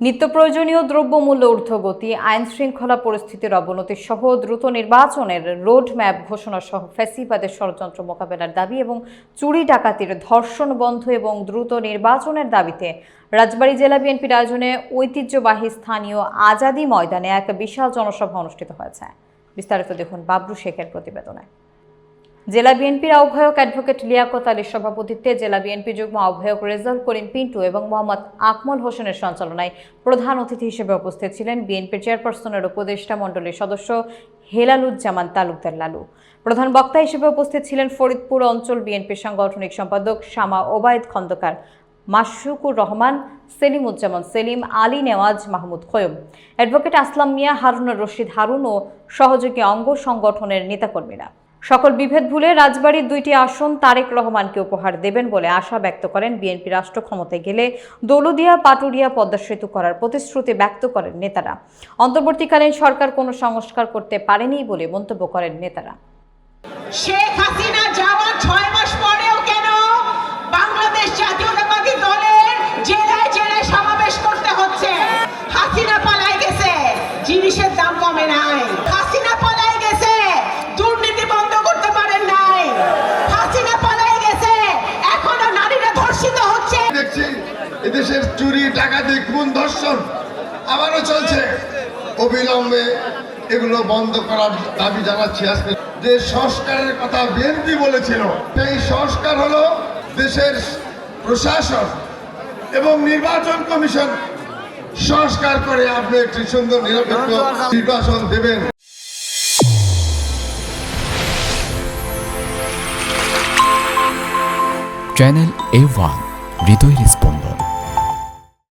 নিত্য প্রয়োজনীয় দ্রব্যমূল্য ঊর্ধ্বগতি আইন শৃঙ্খলা পরিস্থিতির অবনতি সহ দ্রুত নির্বাচনের রোড ম্যাপ ঘোষণা সহ ফ্যাসিবাদের ষড়যন্ত্র মোকাবেলার দাবি এবং চুরি ডাকাতির ধর্ষণ বন্ধ এবং দ্রুত নির্বাচনের দাবিতে রাজবাড়ী জেলা বিএনপির আয়োজনে ঐতিহ্যবাহী স্থানীয় আজাদি ময়দানে এক বিশাল জনসভা অনুষ্ঠিত হয়েছে। বিস্তারিত দেখুন বাবরু শেখের প্রতিবেদনে। জেলা বিএনপির আহ্বায়ক অ্যাডভোকেট লিয়াকত আলীর সভাপতিত্বে জেলা বিএনপি যুগ্ম আহ্বায়ক রেজাউল করিম পিন্টু এবং মোহাম্মদ আকমল হোসেনের সঞ্চালনায় প্রধান অতিথি হিসেবে উপস্থিত ছিলেন বিএনপির চেয়ারপারসনের উপদেষ্টা মণ্ডলীর সদস্য হেলালুজ্জামান তালুকদার লালু। প্রধান বক্তা হিসেবে উপস্থিত ছিলেন ফরিদপুর অঞ্চল বিএনপির সাংগঠনিক সম্পাদক শামা ওবায়দ খন্দকার, মাশরুকুর রহমান, সেলিমুজ্জামান সেলিম, আলী নেওয়াজ, মাহমুদ খৈয়ম। অ্যাডভোকেট আসলাম মিয়া, হারুনুর রশিদ হারুন ও সহযোগী অঙ্গ সংগঠনের নেতাকর্মীরা। সকল বিভেদ ভুলে রাজবাড়ির দুইটি আসন তারেক রহমানকে উপহার দেবেন বলে আশা ব্যক্ত করেন বিএনপি রাষ্ট্র ক্ষমতায় গেলে দৌলদিয়া, পাটুরিয়া, পদ্মা সেতু করার প্রতিশ্রুতি ব্যক্ত করেন নেতারা। অন্তর্বর্তীকালীন সরকার কোনো সংস্কার করতে পারেনি বলে মন্তব্য করেন নেতারা। শেখ এদেশের চুরি, ডাকাতি, খুন, ধর্ষণ আবারও চলছে। অবিলম্বে এগুলো বন্ধ করার দাবি জানাচ্ছি আজকে। যে সংস্কারের কথা বিএনপি বলেছিল, সেই সংস্কার হলো দেশের প্রশাসন এবং নির্বাচন কমিশন সংস্কার করে আপনি একটি সুন্দর, নিরপেক্ষ নির্বাচন দেবেন। চ্যানেল এ ওয়ান হৃদয়ের স্পন্দন।